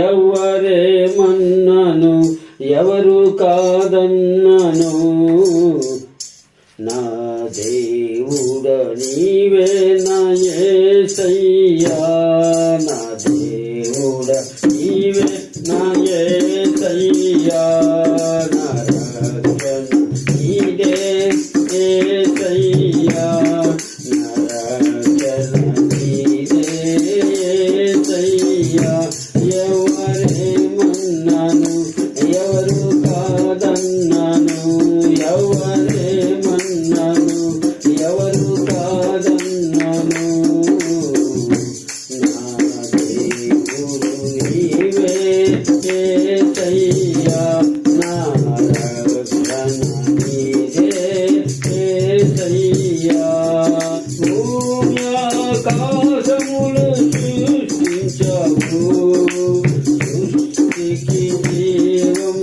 ఎవరే మన్నను ఎవరు కాదన్నను? నా దేవుడ నీవే నాయసయ్యా నా దేవుడ నీవే నాయసయ్యా కోసములు సృష్టించావు. సృష్టికి జీవం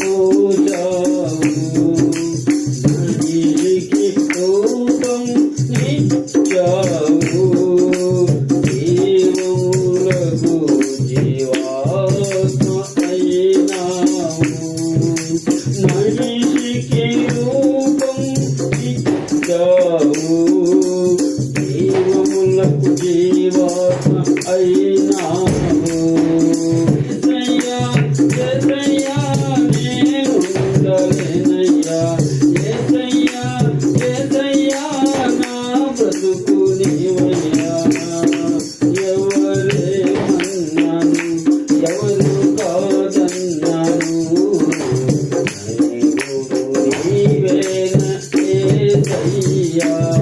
పోచావు మనిషికి రూపం ఇచ్చావు జీవములకు జీవాత్మ అయినావు. మనిషి yeah.